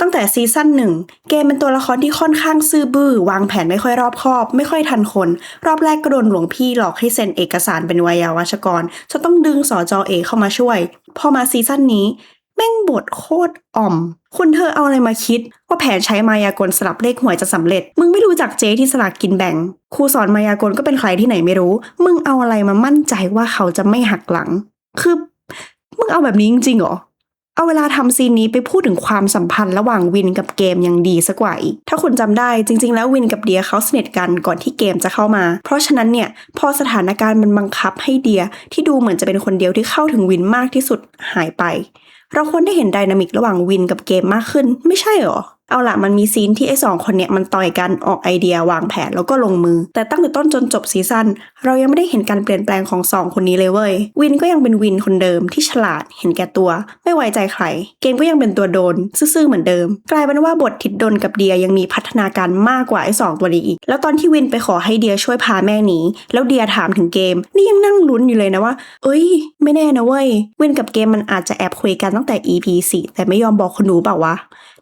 ตั้งแต่ซีซั่นหนึ่งเกมเป็นตัวละครที่ค่อนข้างซื่อบื้อ วางแผนไม่ค่อยรอบคอบ ไม่ค่อยทันคน รอบแรกก็โดนหลวงพี่หลอกให้เซ็นเอกสารเป็นวัยาวัชกรจนต้องดึงสอจอเอเข้ามาช่วย พอมาซีซั่นนี้ แม่งบทโคตรอ่อม คุณเธอเอาอะไรมาคิด ว่าแผนใช้มายากลสลับเลขหวยจะสำเร็จ มึงไม่รู้จักเจ๊ที่สลากกินแบ่งครูสอนมายากลก็เป็นใครที่ไหนไม่รู้ มึงเอาอะไรมามั่นใจว่าเขาจะไม่หักหลัง คือมึงเอาแบบนี้จริงๆเหรอ เอาเวลาทำซีนนี้ไปพูดถึงความสัมพันธ์ระหว่างวินกับเกมยังดีสักกว่าอีก ถ้าคุณจำได้จริง ๆ แล้ววินกับเดียเขาสนิทกันก่อนที่เกมจะเข้ามา เพราะฉะนั้นเนี่ยพอสถานการณ์มันบังคับให้เดียที่ดูเหมือนจะเป็นคนเดียวที่เข้าถึงวินมากที่สุดหายไป เราควรได้เห็นไดนามิกระหว่างวินกับเกมมากขึ้น ไม่ใช่หรอ เอาละมันมีซีนที่ไอ้สองคนเนี่ยมันต่อยกันออกไอเดียวางแผนแล้วก็ลงมือ แต่ตั้งแต่ต้นจนจบซีซั่นเรายังไม่ได้เห็นการเปลี่ยนแปลงของสองคนนี้เลยเว้ยวินก็ยังเป็นวินคนเดิมที่ฉลาดเห็นแก่ตัว ไม่ไว้ใจใคร เกมก็ยังเป็นตัวโดน ซื่อๆเหมือนเดิม กลายเป็นว่าบททิดดนกับเดียยังมีพัฒนาการมากกว่าไอ้สองตัวนี้อีก แล้วตอนที่วินไปขอให้เดียช่วยพาแม่หนีแล้วเดียถามถึงเกม นี่ยังนั่งลุ้นอยู่เลยนะว่า เอ้ย ไม่แน่นะเว้ยวินกับเกมมันอาจจะแอบคุยกันตั้งแต่ EP 4แต่ไม่ยอมบอกคนหนูเปล่าวะ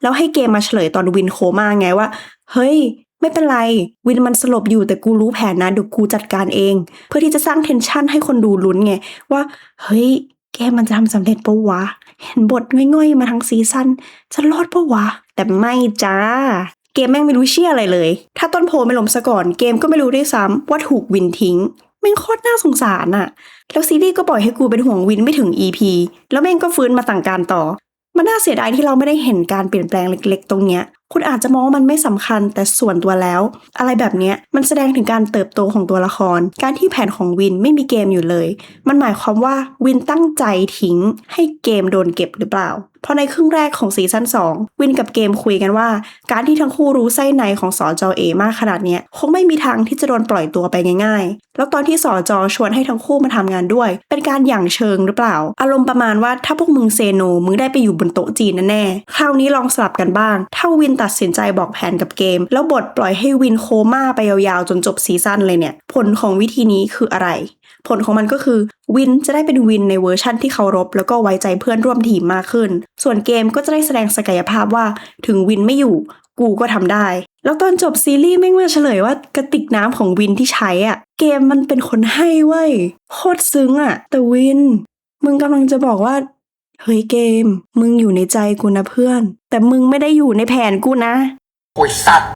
แล้วให้เกมมาเฉลยตอนวินโคม่าไงว่า เฮ้ย ไม่เป็นไร วินมันสลบอยู่แต่กูรู้แผนนะเดี๋ยวกูจัดการเอง เพื่อที่จะสร้างเทนชันให้คนดูลุ้นไง ว่า เฮ้ยแกมันจะทำสำเร็จปะวะ เห็นบทง่อยๆ มาทั้งซีซั่นจะรอดปะวะ แต่ไม่จ้าเกมแม่งไม่รู้เชี่ยอะไรเลย ถ้าต้นโพไม่ล้มซะก่อน เกมก็ไม่รู้ด้วยซ้ำว่าถูกวินทิ้ง แม่งโคตรน่าสงสารอะแล้วซีรีส์ก็ปล่อยให้กูเป็นห่วงวินไม่ถึง EP แล้วแม่งก็ฟื้นมาสั่งการต่อ มันน่าเสียดายที่เราไม่ได้เห็นการเปลี่ยนแปลงเล็ก ๆ ตรงเนี้ยคุณอาจจะมองว่ามันไม่สำคัญแต่ส่วนตัวแล้ว อะไรแบบนี้มันแสดงถึงการเติบโตของตัวละคร การที่แผนของวินไม่มีเกมอยู่เลย มันหมายความว่าวินตั้งใจทิ้งให้เกมโดนเก็บหรือเปล่าเพราะในครึ่งแรกของซีซั่น2 วินกับเกมคุยกันว่า การที่ทั้งคู่รู้ไส้ในของสอจอเอมากขนาดนี้คงไม่มีทางที่จะโดนปล่อยตัวไปง่าย ๆ แล้วตอนที่สอจอชวนให้ทั้งคู่มาทำงานด้วย เป็นการหยั่งเชิงหรือเปล่า อารมณ์ประมาณว่าถ้าพวกมึงเซโนมึงได้ไปอยู่บนโต๊ะจีนแน่ๆคราวนี้ลองสลับกันบ้าง ถ้าวินตัดสินใจบอกแผนกับเกม แล้วบทปล่อยให้วินโคม่าไปยาวๆ จนจบซีซั่นเลยเนี่ย ผลของวิธีนี้คืออะไร ผลของมันก็คือวินจะได้เป็นวินในเวอร์ชั่นที่เคารพ แล้วก็ไว้ใจเพื่อนร่วมทีมมากขึ้น ส่วนเกมก็จะได้แสดงศักยภาพว่าถึงวินไม่อยู่ กูก็ทำได้ แล้วตอนจบซีรีส์แม่งมาเฉลยว่ากระติกน้ำของวินที่ใช้อะเกมมันเป็นคนให้เว้ยโคตรซึ้งอะแต่วิน มึงกำลังจะบอกว่า เฮ้ยเกม มึงอยู่ในใจกูนะเพื่อน แต่มึงไม่ได้อยู่ในแผนกูนะ โอ้ยสัตว์